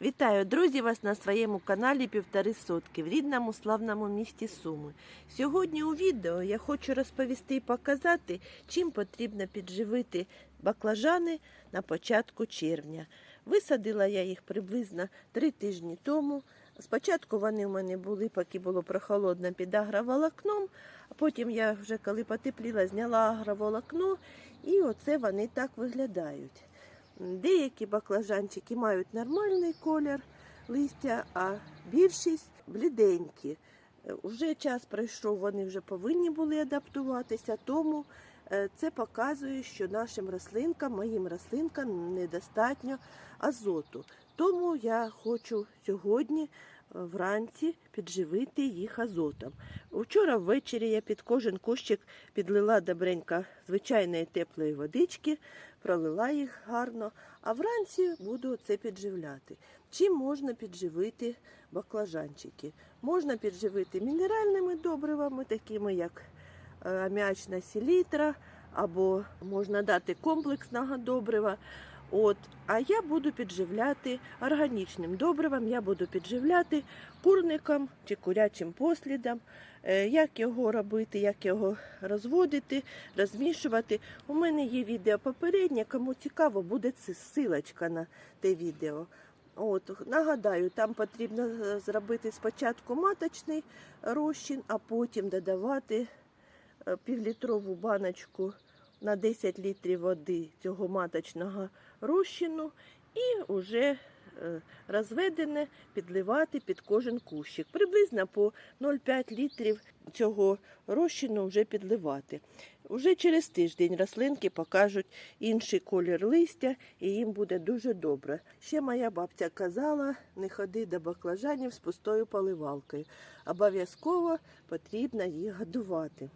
Вітаю, друзі, вас на своєму каналі Півтори Сотки в рідному славному місті Суми. Сьогодні у відео я хочу розповісти і показати, чим потрібно підживити баклажани на початку червня. Висадила я їх приблизно три тижні тому. Спочатку вони в мене були, поки було прохолодно під агроволокном, а потім я вже коли потепліла, зняла агроволокно, і оце вони так виглядають. Деякі баклажанчики мають нормальний колір листя, а більшість бліденькі. Е, Вже час пройшов, вони вже повинні були адаптуватися, тому е, це показує, що нашим рослинкам, моїм рослинкам недостатньо азоту. Тому я хочу сьогодні вранці підживити їх азотом. Вчора ввечері я під кожен кущик підлила добренько звичайної теплої водички, пролила їх гарно, а вранці буду це підживляти. Чим можна підживити баклажанчики? Можна підживити мінеральними добривами, такими як е, аміачна селітра, або можна дати комплексного добрива. От, а я буду підживляти органічним добривом, я буду підживляти курником чи курячим послідом. Е, Як його робити, як його розводити, розмішувати. У мене є відео попереднє, кому цікаво, буде це ссилочка на те відео. От, нагадаю, там потрібно е, зробити спочатку маточний розчин, а потім додавати е, півлітрову баночку на 10 літрів води цього маточного розчину і вже е, розведене підливати під кожен кущик. Приблизно по 0,5 літрів цього розчину вже підливати. Уже через тиждень рослинки покажуть інший колір листя і їм буде дуже добре. Ще моя бабця казала, не ходи до баклажанів з пустою поливалкою. Обов'язково потрібно їх годувати.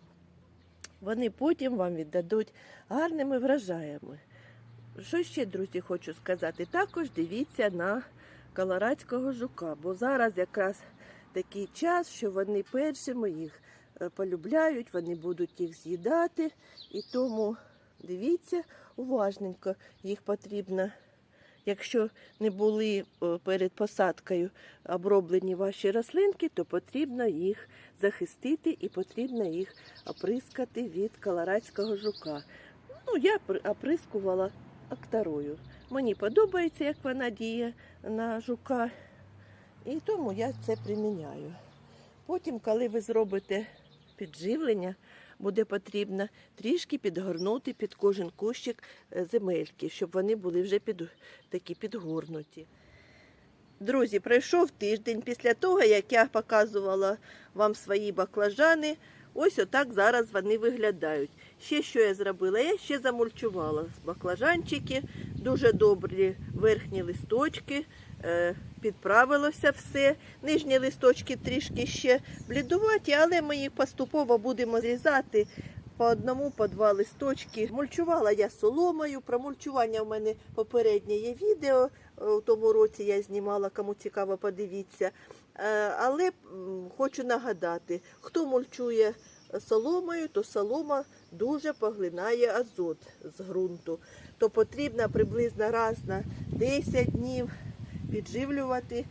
Вони потім вам віддадуть гарними врожаями. Що ще, друзі, хочу сказати? Також дивіться на колорадського жука, бо зараз якраз такий час, що вони першими їх е, полюбляють, вони будуть їх з'їдати. І тому дивіться уважненько, їх потрібно. Якщо не були е, перед посадкою оброблені ваші рослинки, то потрібно їх захистити і потрібно їх оприскати від колорадського жука. Ну, я оприскувала актарою. Мені подобається, як вона діє на жука, і тому я це приміняю. Потім, коли ви зробите підживлення, буде потрібно трішки підгорнути під кожен кущик е, земельки, щоб вони були вже під, такі підгорнуті. Друзі, пройшов тиждень після того, як я показувала вам свої баклажани. Ось отак зараз вони виглядають. Ще що я зробила? Я ще замульчувала баклажанчики, дуже добрі верхні листочки, е, підправилося все. Нижні листочки трішки ще блідуваті, але ми їх поступово будемо зрізати по одному, по два листочки. Мульчувала я соломою. Про мульчування в мене попереднє є відео. е, У тому році я знімала, кому цікаво, подивіться. Е, Але хочу нагадати, хто мульчує соломою, то солома дуже поглинає азот з ґрунту. То потрібно приблизно раз на 10 днів підживлювати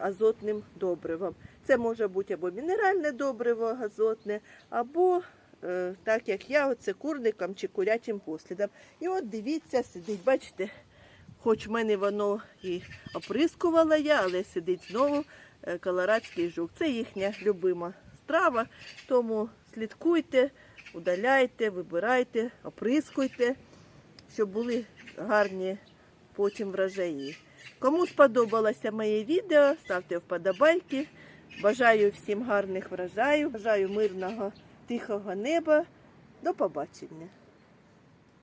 азотним добривом. Це може бути або мінеральне добриво азотне, або е, так як я, оце курником чи курячим послідом. І от дивіться, сидить, бачите, хоч в мене воно і оприскувала я, але сидить знову е, колорадський жук. Це їхня любима страва, тому слідкуйте, удаляйте, вибирайте, оприскуйте, щоб були гарні потім врожаї. Кому сподобалося моє відео, ставте вподобайки. Бажаю всім гарних врожаю, бажаю мирного, тихого неба. До побачення.